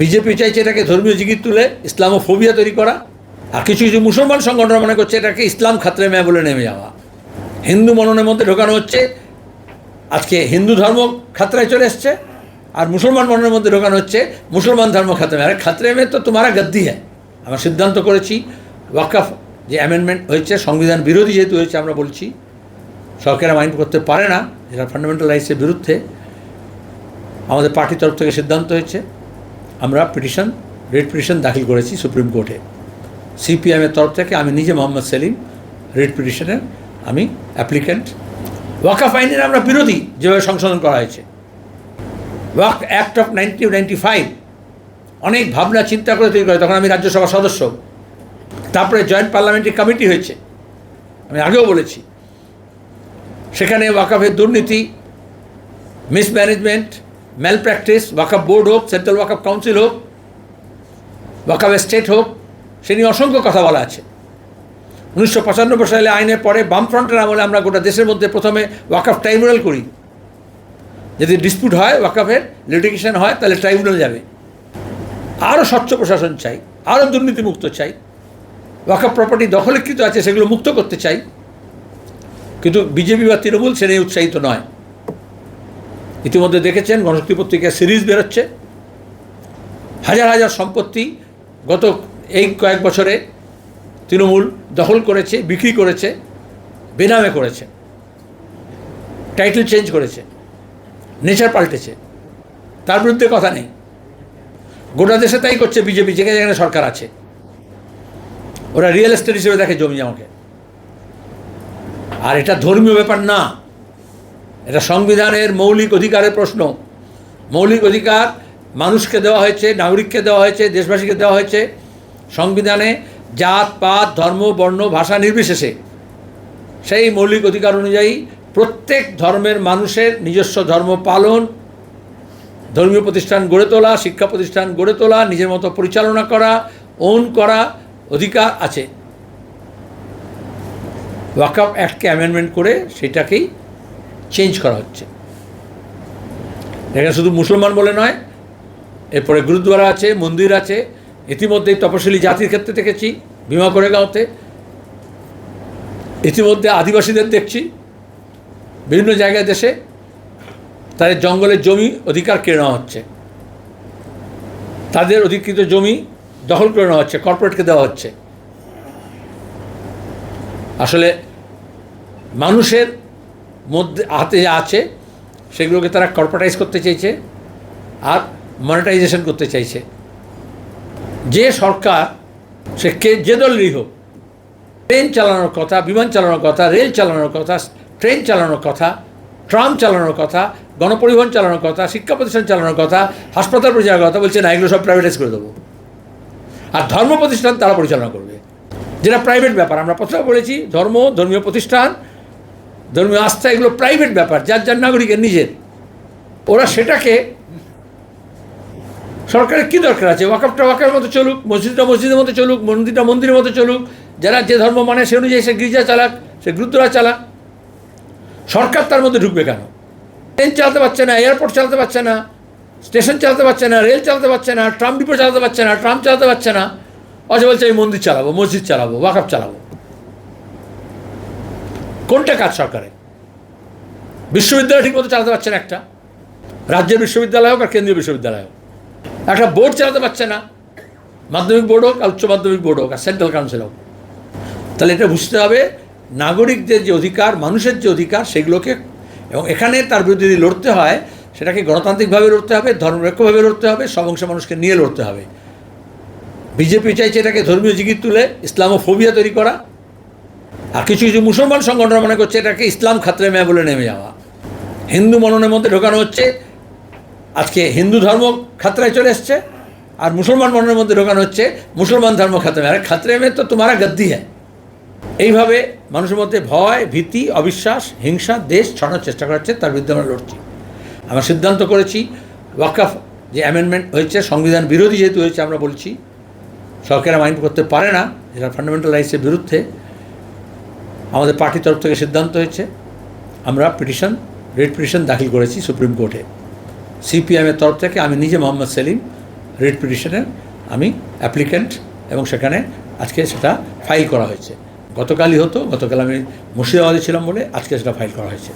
BJP চাইছে এটাকে ধর্মীয় জিগির তুলে, ইসলামোফোবিয়া তৈরি করা। আর কিছু কিছু মুসলমান সংগঠন মনে করছে এটাকে ইসলাম খাতরে মেয়ে বলে নেমে যাওয়া। হিন্দু মননের মধ্যে ঢোকানো হচ্ছে, আজকে হিন্দু ধর্ম খাতরায় চলে এসছে, আর মুসলমান মনের মধ্যে ঢোকানো হচ্ছে, মুসলমান ধর্ম খাতরে আরে খাতরে মেয়ে তো তোমারা গদ্দি হ্যাঁ। আমরা সিদ্ধান্ত করেছি, ওয়াকাফ যে অ্যামেন্ডমেন্ট হয়েছে, সংবিধান বিরোধী যেহেতু হয়েছে, আমরা বলছি, সরকার মাইন্ড করতে পারে না যেটা ফান্ডামেন্টাল রাইটসের বিরুদ্ধে। আমাদের পার্টির তরফ থেকে সিদ্ধান্ত হয়েছে। আমরা পিটিশন রেড পিটিশন দাখিল করেছি সুপ্রিম কোর্টে সিপিএমের তরফ থেকে আমি নিজে মোহাম্মদ সেলিম রেড পিটিশনের আমি অ্যাপ্লিক্যান্ট ওয়াকাফ আইনের আমরা বিরোধী যেভাবে সংশোধন করা হয়েছে। Waqf act of nineteen ninety five অনেক ভাবনা, চিন্তা করে তৈরি করে, তখন আমি রাজ্যসভার সদস্য। তারপরে জয়েন্ট পার্লামেন্টারি কমিটি হয়েছে। আমি আগেও বলেছি। সেখানে ওয়াকাফের দুর্নীতি mismanagement malpractice Waqf board হোক সেন্ট্রাল ওয়াকাফ কাউন্সিল হোক ওয়াকাফ স্টেট হোক, সে নিয়ে অসংখ্য কথা বলা আছে। উনিশশো পঁচানব্বই সালে আইনের পরে বামফ্রন্টের আমলে আমরা গোটা দেশের মধ্যে প্রথমে ওয়াকাফ ট্রাইব্যুনাল করি। যদি ডিসপিউট হয় ওয়াকাফের লিটিগেশন হয়, তাহলে ট্রাইব্যুনাল যাবে। আরও স্বচ্ছ প্রশাসন চাই, আরও দুর্নীতিমুক্ত চাই। ওয়াকাফ প্রপার্টি দখলীকৃত আছে, সেগুলো মুক্ত করতে চাই। কিন্তু বিজেপি বা তৃণমূল, সে নিয়ে উৎসাহিত নয়। ইতিমধ্যে দেখেছেন গণশক্তি পত্রিকার সিরিজ বেরোচ্ছে। হাজার হাজার সম্পত্তি গত এই কয়েক বছরে তৃণমূল দখল করেছে, বিক্রি করেছে, বেনামে করেছে। টাইটেল চেঞ্জ করেছে। নেচার পাল্টেছে। তার বিরুদ্ধে কথা নেই। গোটা দেশে তাই করছে বিজেপি, যেখানে যেখানে সরকার আছে। ওরা রিয়েল এস্টেট হিসেবে দেখে জমি আমাকে। আর এটা ধর্মীয় ব্যাপার না। এটা সংবিধানের মৌলিক অধিকারের প্রশ্ন। মৌলিক অধিকার মানুষকে দেওয়া হয়েছে, নাগরিককে দেওয়া হয়েছে, দেশবাসীকে দেওয়া হয়েছে সংবিধানে জাত, পাত, ধর্ম, বর্ণ, ভাষা নির্বিশেষে। সেই মৌলিক অধিকার অনুযায়ী প্রত্যেক ধর্মের মানুষের নিজস্ব ধর্ম পালন, ধর্মীয় প্রতিষ্ঠান গড়ে তোলা, শিক্ষা প্রতিষ্ঠান গড়ে তোলা, নিজের মতো পরিচালনা করা, ওন করা অধিকার আছে। ওয়াকআপ অ্যাক্টকে অ্যামেন্ডমেন্ট করে সেটাকেই চেঞ্জ করা হচ্ছে। এখানে শুধু মুসলমান বলে নয়, এরপরে গুরুদ্বারা আছে, মন্দির আছে, ইতিমধ্যেই তপশিলি জাতির ক্ষেত্রে দেখেছি, ভীমা করে গাঁওতে ইতিমধ্যে আদিবাসীদের দেখছি, বিভিন্ন জায়গায় দেশে তাদের জঙ্গলের জমি অধিকার কেড়ে নেওয়া হচ্ছে। তাদের অধিকৃত জমি দখল করে নেওয়া হচ্ছে কর্পোরেটকে দেওয়া হচ্ছে। আসলে মানুষের মধ্যে হাতে আছে, সেগুলোকে তারা কর্পোরেটাইজ করতে চাইছে আর মনিটাইজেশন করতে চাইছে। যে সরকার, সে কে, যে দলেরই হোক ট্রেন চালানোর কথা, বিমান চালানোর কথা রেল চালানোর কথা ট্রেন চালানোর কথা ট্রাম চালানোর কথা, গণপরিবহন চালানোর কথা, শিক্ষা প্রতিষ্ঠান চালানোর কথা, হাসপাতাল পরিচালনার কথা বলছে, না, এগুলো সব প্রাইভেটাইজ করে দেবো। আর ধর্ম প্রতিষ্ঠান তারা পরিচালনা করবে। যেটা প্রাইভেট ব্যাপার, আমরা প্রথমে বলেছি, ধর্ম, ধর্মীয় প্রতিষ্ঠান ধর্মীয় আস্থা এগুলো প্রাইভেট ব্যাপার, যার যার নাগরিকের নিজের। ওরা সেটাকে সরকারের কী দরকার আছে? ওয়াকাপটা ওয়াকার মতো চলুক, মসজিদটা মসজিদের মতো চলুক, মন্দিরটা মন্দিরের মতো চলুক, যারা যে ধর্ম মানে সে অনুযায়ী সে গির্জা চালাক, সে গুরুদ্বারা চালাক। সরকার তার মধ্যে ঢুকবে কেন? ট্রেন চালাতে পারছে না, এয়ারপোর্ট চালাতে পারছে না, স্টেশন চালাতে পারছে না, রেল চালাতে পারছে না, ট্রাম ডিপো চালাতে পারছে না, ট্রাম চালাতে পারছে না। অথচ বলছে, আমি মন্দির চালাবো, মসজিদ চালাবো ওয়াকাপ চালাবো। কোনটা কাজ সরকারের? বিশ্ববিদ্যালয় ঠিকমতো চালাতে পারছে না একটা। রাজ্যের বিশ্ববিদ্যালয় হোক আর কেন্দ্রীয় বিশ্ববিদ্যালয় হোক। একটা বোর্ড চালাতে পারছে না। মাধ্যমিক বোর্ড হোক আর উচ্চ মাধ্যমিক বোর্ড হোক আর সেন্ট্রাল কাউন্সিল হোক। তাহলে এটা বুঝতে হবে, নাগরিকদের যে অধিকার, মানুষের যে অধিকার, সেগুলোকে এবং এখানে তার বিরুদ্ধে যদি লড়তে হয়, সেটাকে গণতান্ত্রিকভাবে লড়তে হবে, ধর্মনিরপেক্ষভাবে লড়তে হবে সব মানুষকে নিয়ে লড়তে হবে। বিজেপি চাইছে এটাকে ধর্মীয় জিগির তুলে, ইসলামোফোবিয়া তৈরি করা আর কিছু কিছু মুসলমান সংগঠন মনে করছে এটাকে ইসলাম খাতরে মেয়ে বলে নেমে যাওয়া। হিন্দু মননের মধ্যে ঢোকানো হচ্ছে। আজকে হিন্দু ধর্ম খাতরায় চলে এসছে আর মুসলমান মনের মধ্যে ঢোকানো হচ্ছে মুসলমান ধর্ম খাতরে আরে খাতরে মেয়ে তো তোমারা গদ্দি হ্যাঁ। এইভাবে মানুষের মধ্যে ভয়, ভীতি, অবিশ্বাস, হিংসা, দেশ ছড়ানোর চেষ্টা করা হচ্ছে তার বিরুদ্ধে আমরা লড়ছি। আমরা সিদ্ধান্ত করেছি, ওয়াকাফ যে অ্যামেন্ডমেন্ট হয়েছে, সংবিধান বিরোধী যেহেতু হয়েছে আমরা বলছি, সরকার মাইন্ড করতে পারে না, যেটা ফান্ডামেন্টাল রাইটসের বিরুদ্ধে। আমাদের পার্টির তরফ থেকে সিদ্ধান্ত হয়েছে, আমরা পিটিশন, রেড পিটিশন দাখিল করেছি সুপ্রিম কোর্টে। সিপিএমের তরফ থেকে আমি নিজে মোহাম্মদ সেলিম রিট পিটিশনের আমি অ্যাপ্লিক্যান্ট এবং সেখানে আজকে সেটা ফাইল করা হয়েছে। গতকালই হতো, গতকাল আমি মুর্শিদাবাদে ছিলাম বলে আজকে সেটা ফাইল করা হয়েছে।